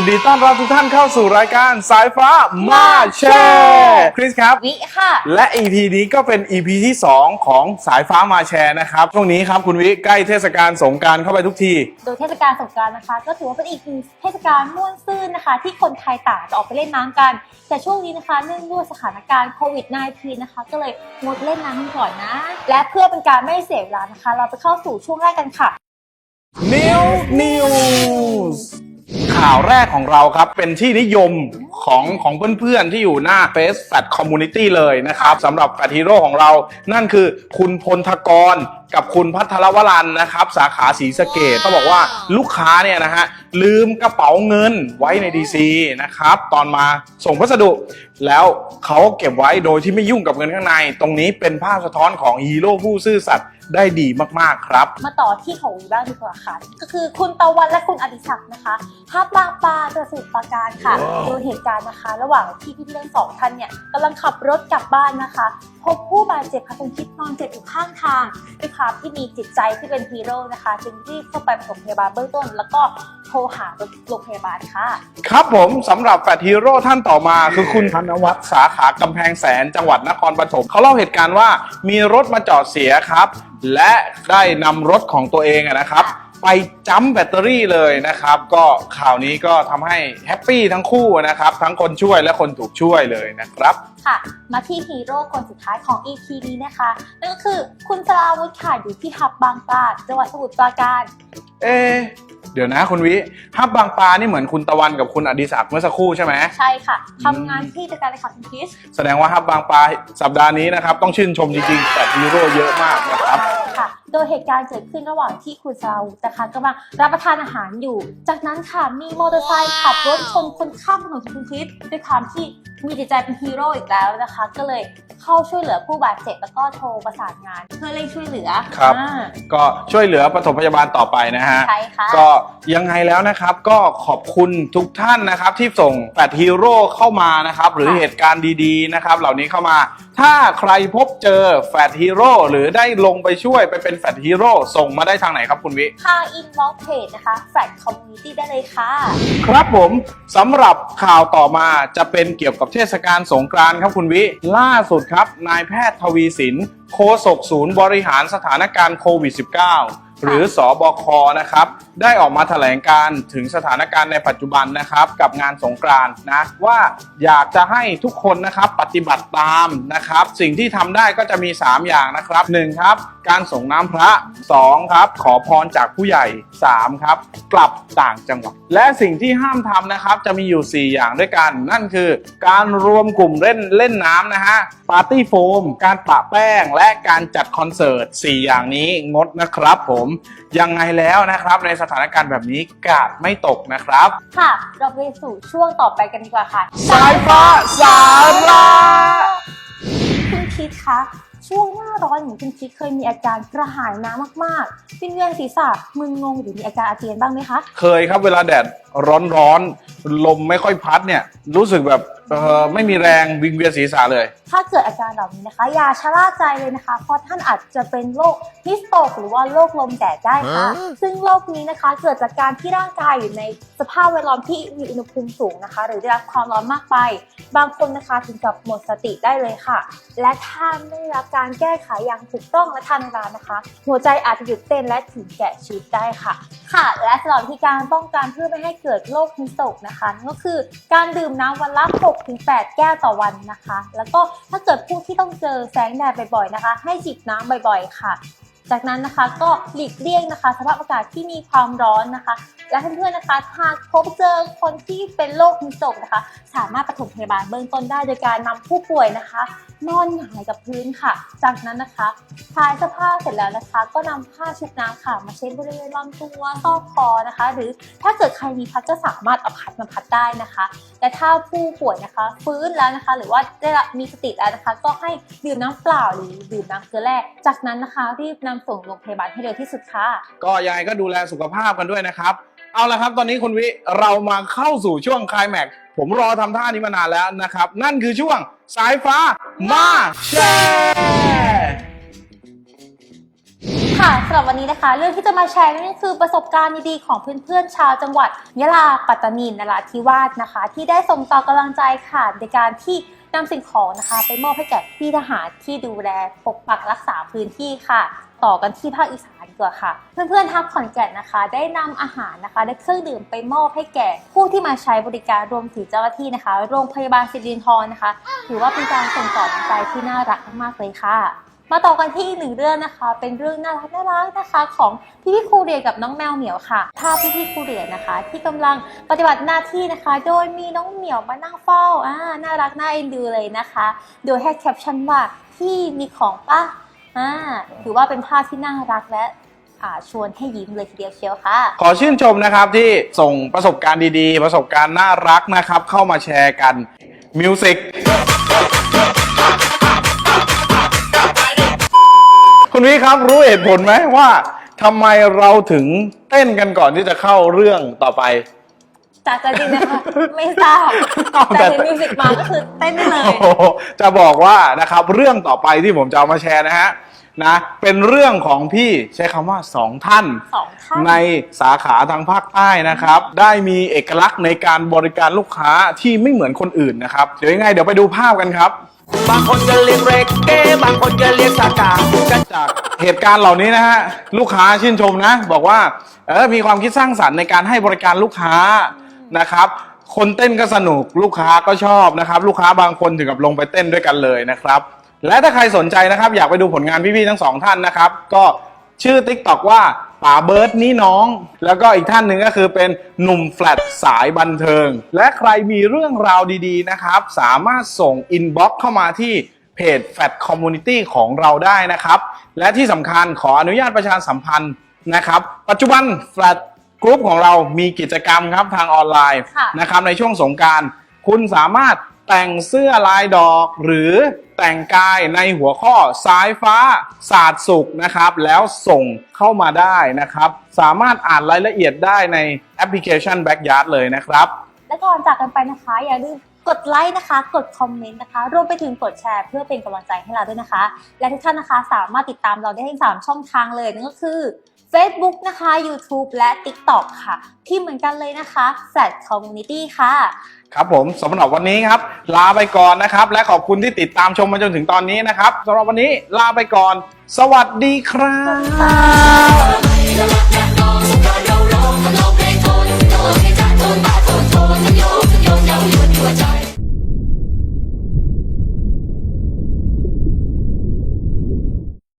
ยินดีต้อนรับทุกท่านเข้าสู่รายการสายฟ้ามาแชร์คริสครับ วิค่ะ และ EP นี้ก็เป็น EP ที่ 2 ของสายฟ้ามาแชร์นะครับ ช่วงนี้ครับคุณวิใกล้เทศกาลสงกรารเข้าไปทุกที โดยเทศกาลสงกรานต์นะคะ ก็ถือว่าเป็นอีกหนึ่งเทศกาลม่วนซื่นนะคะ ที่คนไทยต่างจะออกไปเล่นน้ำกัน แต่ช่วงนี้นะคะเนื่องด้วยสถานการณ์โควิด -19 นะคะ ก็เลยงดเล่นน้ำกันก่อนนะ และเพื่อเป็นการไม่เสียเวลานะคะ เราไปเข้าสู่ช่วงแรกกันค่ะ New News ข่าวแรกของเราครับ เป็นที่นิยมของของเพื่อนๆที่อยู่หน้า Face Fat Community เลยนะครับสำหรับแฟ t ฮีโร่ของเรา นั่นคือคุณพลทกรกับคุณพัทรวรันนะครับ สาขาสีสะเกตก็บอกว่าลูกค้าเนี่ยนะฮะลืมกระเป๋าเงินไว้ใน DC นะครับ ตอนมาส่งพัสดุ แล้วเขาเก็บไว้โดยที่ไม่ยุ่งกับเงินข้างใน ตรงนี้เป็นภาพสะท้อนของฮีโร่ผู้ซื่อสัตย์ ได้ดีมากๆครับ มาต่อที่ของวีบ้างดีกว่าค่ะ ก็คือคุณตะวันและคุณอดิศักดิ์นะคะภาพบางปลาจังหวัดสมุทรปราการค่ะ ว้าวโดยเหตุการณ์นะคะ ระหว่างที่พี่ๆทั้งสองท่านเนี่ยกำลังขับรถกลับบ้านนะคะ พบผู้บาดเจ็บค่ะคุณคิดนอนเจ็บอยู่ข้างทางด้วยความที่มีจิตใจที่เป็นฮีโร่นะคะ จึงรีบเข้าไปปฐมพยาบาลเบื้องต้น แล้วก็โทรหารถโรงพยาบาลค่ะ ครับผมสำหรับแฟดฮีโร่ท่านต่อมาคือคุณธนวัฒน์สาขากำแพงแสนจังหวัดนครปฐมเขาเล่าเหตุการณ์ว่ามีรถมาจอดเสียครับและได้นำรถของตัวเองอะนะครับ ไปจัมป์แบตเตอรี่เลยนะครับ ก็ข่าวนี้ก็ทำให้แฮปปี้ทั้งคู่นะครับ ทั้งคนช่วยและคนถูกช่วยเลยนะครับ ค่ะ มาที่ฮีโร่คนสุดท้ายของ EP นี้นะคะ นั่นก็คือคุณสราวุธค่ะอยู่ที่ทับบางปลาจังหวัดสมุทรปราการ เอะเดี๋ยวนะคุณวิฮับบางปลานี่เหมือนคุณตะวันกับคุณอดิศักดิ์เมื่อสักครู่ใช่ไหม ใช่ค่ะทำงานที่จัดการเลยค่ะคุณคริส แสดงว่าฮับบางปลาสัปดาห์นี้นะครับ ต้องชื่นชมจริงๆแต่ฮีโร่เยอะมากนะครับค่ะ โดยเหตุการณ์เกิดขึ้นระหว่างที่คุณสราวุธนะคะกำลังรับประทานอาหารอยู่ จากนั้นค่ะมีมอเตอร์ไซค์ขับรถชนคนข้ามถนนคุณคริสด้วยความที่มีจิตใจเป็นฮีโร่อีกแล้วนะคะ ก็เลยเข้าช่วยเหลือผู้บาดเจ็บแล้วก็โทรประสานงาน เพื่อเร่งช่วยเหลือครับ อ่า ก็ช่วยเหลือปฐมพยาบาลต่อไปนะฮะ ใช่ค่ะ ก็ยังไงแล้วนะครับก็ขอบคุณทุกท่านนะครับที่ส่งแฟดฮีโร่เข้ามานะครับหรือค่ะ เหตุการณ์ดีๆนะครับเหล่านี้เข้ามา ถ้าใครพบเจอแฟดฮีโร่หรือได้ลงไปช่วยไปเป็นแฟดฮีโร่ส่งมาได้ทางไหนครับคุณวิทางอินบ็อกเพจนะคะแฟลตคอมมูนิตี้ได้เลยค่ะ ครับผมสำหรับข่าวต่อมาจะเป็นเกี่ยวกับเทศกาลสงกรานต์ครับคุณวิ ล่าสุดครับ นายแพทย์ทวีสินโฆษกศูนย์บริหารสถานการณ์โควิด -19 หรือสอบคนะครับ ได้ออกมาแถลงการถึงสถานการณ์ในปัจจุบันนะครับ กับงานสงกรานต์นะว่าอยากจะให้ทุกคนนะครับปฏิบัติตามนะครับ สิ่งที่ทำได้ก็จะมี 3 อย่างนะครับ 1. ครับ การส่งน้ำพระ 2. ครับ ขอพรจากผู้ใหญ่ 3. ครับ กลับต่างจังหวัด และสิ่งที่ห้ามทำนะครับ จะมีอยู่ 4 อย่างด้วยกัน นั่นคือ การรวมกลุ่มเล่นเล่นน้ำนะฮะปาร์ตี้โฟม การปะแป้ง และการจัดคอนเสิร์ต 4 อย่างนี้งดนะครับผมยังไงแล้วนะครับ ในสถานการณ์แบบนี้กาดไม่ตกนะครับ ค่ะ เราไปสู่ช่วงต่อไปกันดีกว่าค่ะ สายฟ้าสาระคุณคิดคะช่วงหน้าร้อนอย่างคุณคิดเคยมีอาการกระหายน้ำมากๆวิงเวียนศีรษะมึนงงหรือมีอาการอาเจียนบ้างไหมคะ เคยครับเวลาแดดร้อนๆลมไม่ค่อยพัดเนี่ยรู้สึกแบบ เออไม่มีแรงวิงเวียนศีรษะเลย ถ้าเกิดอาการเหล่านี้นะคะอย่าชะล่าใจเลยนะคะ เพราะท่านอาจจะเป็นโรคฮิสโตกหรือว่าโรคลมแดดได้ค่ะ ซึ่งโรคนี้นะคะเกิดจากการที่ร่างกายอยู่ในสภาพแวดล้อมที่มีอุณหภูมิสูงนะคะ หรือได้รับความร้อนมากไป บางคนนะคะถึงกับหมดสติได้เลยค่ะ และถ้าไม่ได้รับการแก้ไขอย่างถูกต้องและทันเวลานะคะ หัวใจอาจจะหยุดเต้นและถึงแก่ชีวิตได้ค่ะ ค่ะ และสำหรับวิธีการป้องกันเพื่อไม่ให้เกิดโรคฮิสโตกนะคะนั่นก็คือการดื่มน้ำวันละ6-8 แก้วต่อวันนะคะ แล้วก็ถ้าเกิดผู้ที่ต้องเจอแสงแดดบ่อยๆนะคะ ให้จิบน้ำบ่อยๆค่ะ จากนั้นนะคะก็หลีกเลี่ยงนะคะสภาพอากาศที่มีความร้อนนะคะ และเพื่อนๆนะคะหากพบเจอคนที่เป็นโรคฮิสโตกนะคะ สามารถปฐมพยาบาลเบื้องต้นได้โดยการนำผู้ป่วยนะคะ นอนหงายกับพื้นค่ะ จากนั้นนะคะคลายเสื้อผ้าเสร็จแล้วนะคะ ก็นำผ้าชุบน้ำค่ะ มาเช็ดบริเวณลำตัวซอกคอนะคะ หรือถ้าเกิดใครมีพัดก็สามารถเอาพัดมาพัดได้นะคะและถ้าผู้ป่วยนะคะ ฟื้นแล้วนะคะ หรือว่าได้มีสติแล้วนะคะ ก็ให้ดื่มน้ำเปล่าหรือดื่มน้ำเกลือแร่จากนั้นนะคะรีบนำส่งโรงพยาบาลให้เร็วที่สุดค่ะ ก็ยังไงก็ดูแลสุขภาพกันด้วยนะครับ เอาละครับตอนนี้คุณวิเรามาเข้าสู่ช่วงคลายแม็กซ์ผมรอทำท่านี้มานานแล้วนะครับ นั่นคือช่วงสายฟ้ามาแชร์ค่ะสำหรับวันนี้นะคะ เรื่องที่จะมาแชร์นั่นก็คือประสบการณ์ดีๆของเพื่อนๆชาวจังหวัดยะลาปัตตานีนราธิวาสนะคะ ที่ได้ส่งต่อกำลังใจค่ะในการที่นำสิ่งของนะคะ ไปมอบให้แก่พี่ทหารที่ดูแลปกปักรักษาพื้นที่ค่ะ ต่อกันที่ภาคอีสานดีกว่าค่ะ เพื่อนๆทัพขอนแก่นนะคะ ได้นำอาหารนะคะและเครื่องดื่มไปมอบให้แก่ผู้ที่มาใช้บริการรวมถึงเจ้าหน้าที่นะคะ โรงพยาบาลสิรินทรนะคะ ถือว่าเป็นการส่งต่อน้ำใจที่น่ารักมากๆเลยค่ะมาต่อกันที่อีกหนึ่งเรื่องนะคะ เป็นเรื่องน่ารักน่ารักนะคะ ของพี่พี่ครูเรียนกับน้องแมวเหมียวค่ะภาพพี่พี่ครูเรียนนะคะ ที่กำลังปฏิบัติหน้าที่นะคะ โดยมีน้องเหมียวมานั่งเฝ้าอ่าน่ารักน่าเอ็นดูเลยนะคะ โดยให้แคปชั่นว่าพี่มีของป้า อ่าถือว่าเป็นภาพที่น่ารักและอ่าชวนให้ยิ้มเลยทีเดียวเชียวค่ะ ขอชื่นชมนะครับที่ส่งประสบการณ์ดีๆ ประสบการณ์น่ารักนะครับ เข้ามาแชร์กันมิวสิกคุณวิครับรู้เหตุผลไหมว่าทำไมเราถึงเต้นกันก่อนที่จะเข้าเรื่องต่อไป จากใจจริงนะคะไม่ทราบเอาแต่แต่เห็นมิวสิกมาก็คือเต้นได้เลย โอ้โหจะบอกว่านะครับเรื่องต่อไปที่ผมจะเอามาแชร์นะฮะนะเป็นเรื่องของพี่ใช้คำว่าสองท่าน สองท่าน ในสาขาทางภาคใต้นะครับ ได้มีเอกลักษณ์ในการบริการลูกค้าที่ไม่เหมือนคนอื่นนะครับ เดี๋ยวยังไงเดี๋ยวไปดูภาพกันครับ บางคนก็เรียกเรกเก้บางคนก็เรียกสากาจากเหตุการณ์เหล่านี้นะฮะลูกค้าชื่นชมนะ บอกว่าเออมีความคิดสร้างสรรค์ในการให้บริการลูกค้า นะครับ คนเต้นก็สนุกลูกค้าก็ชอบนะครับ ลูกค้าบางคนถึงกับลงไปเต้นด้วยกันเลยนะครับ และถ้าใครสนใจนะครับอยากไปดูผลงานพี่ๆทั้งสองท่านนะครับ ก็ชื่อ t ิ k t o k ว่าป๋าเบิร์ดนี่น้อง แล้วก็อีกท่านหนึ่งก็คือเป็นหนุ่มแฟลตสายบันเทิง และใครมีเรื่องราวดีๆนะครับ สามารถส่งอินบ็อกเข้ามาที่เพจ Fat Community ของเราได้นะครับ และที่สำคัญขออนุญาตประชาสัมพันธ์นะครับ ปัจจุบัน Flat Group ของเรามีกิจกรรมครับทางออนไลน์ค่ะ นะครับในช่วงสงกราร คุณสามารถแต่งเสื้อลายดอก หรือแต่งกายในหัวข้อสายฟ้าศาสตร์สุขนะครับ แล้วส่งเข้ามาได้นะครับ สามารถอ่านรายละเอียดได้ในแอปพลิเคชัน Backyard เลยนะครับ และก่อนจากกันไปนะคะ อย่าลืมกดไลค์นะคะ กดคอมเมนต์นะคะ รวมไปถึงกดแชร์เพื่อเป็นกำลังใจให้เราด้วยนะคะ และทุกท่านนะคะสามารถติดตามเราได้ทั้ง3ช่องทางเลยนั่นก็คือ Facebook นะคะ YouTube และ TikTok ค่ะที่เหมือนกันเลยนะคะ Flat Community ค่ะ ครับผมสำหรับวันนี้ครับ ลาไปก่อนนะครับ และขอบคุณที่ติดตามชมมาจนถึงตอนนี้นะครับสำหรับวันนี้ลาไปก่อน สวัสดีครับ